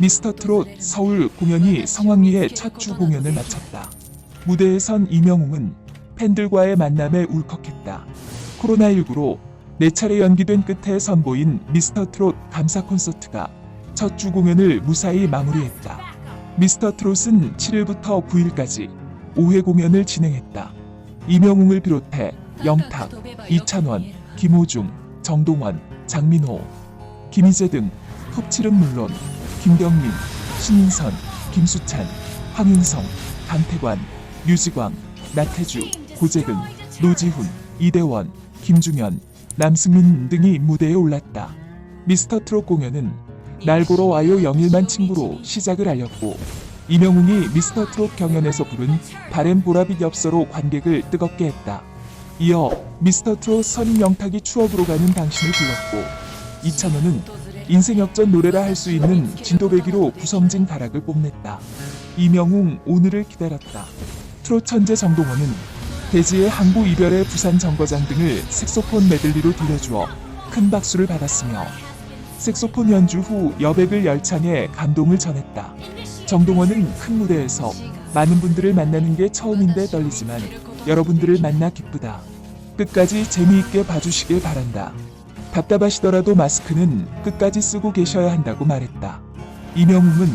미스터 트롯 서울 공연이 성황리에 첫 주 공연을 마쳤다. 무대에 선 이명웅은 팬들과의 만남에 울컥했다. 코로나19로 네 차례 연기된 끝에 선보인 미스터 트롯 감사 콘서트가 첫 주 공연을 무사히 마무리했다. 미스터 트롯은 7일부터 9일까지 5회 공연을 진행했다. 이명웅을 비롯해 영탁, 이찬원, 김호중, 정동원, 장민호, 김희재 등 톱칠은 물론 김경민, 신인선, 김수찬, 황인성, 강태관, 류지광, 나태주, 고재근, 노지훈, 이대원, 김중현, 남승민 등이 무대에 올랐다. 미스터 트롯 공연은 날 보러 와요 영일만 친구로 시작을 알렸고 이명웅이 미스터 트롯 경연에서 부른 바램 보라빛 엽서로 관객을 뜨겁게 했다. 이어 미스터 트롯 선임 영탁이 추억으로 가는 당신을 불렀고 이찬원은 인생 역전 노래라 할 수 있는 진도배기로 구성진 가락을 뽐냈다. 이명웅 오늘을 기다렸다. 트롯 천재 정동원은 대지의 항구 이별의 부산 정거장 등을 색소폰 메들리로 들려주어 큰 박수를 받았으며 색소폰 연주 후 여백을 열창해 감동을 전했다. 정동원은 큰 무대에서 많은 분들을 만나는 게 처음인데 떨리지만 여러분들을 만나 기쁘다. 끝까지 재미있게 봐주시길 바란다. 답답하시더라도 마스크는 끝까지 쓰고 계셔야 한다고 말했다. 이명웅은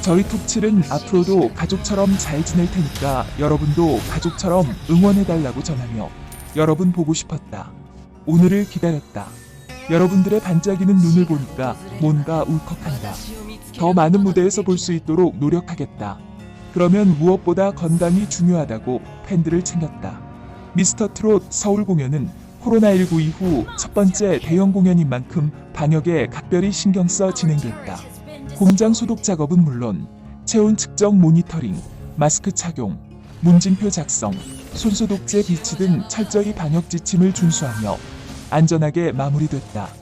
저희 툭칠은 앞으로도 가족처럼 잘 지낼 테니까 여러분도 가족처럼 응원해달라고 전하며 여러분 보고 싶었다. 오늘을 기다렸다. 여러분들의 반짝이는 눈을 보니까 뭔가 울컥한다. 더 많은 무대에서 볼 수 있도록 노력하겠다. 그러면 무엇보다 건강이 중요하다고 팬들을 챙겼다. 미스터 트롯 서울 공연은 코로나19 이후 첫 번째 대형 공연인 만큼 방역에 각별히 신경 써 진행됐다. 공장 소독 작업은 물론 체온 측정 모니터링, 마스크 착용, 문진표 작성, 손소독제 비치 등 철저히 방역 지침을 준수하며 안전하게 마무리됐다.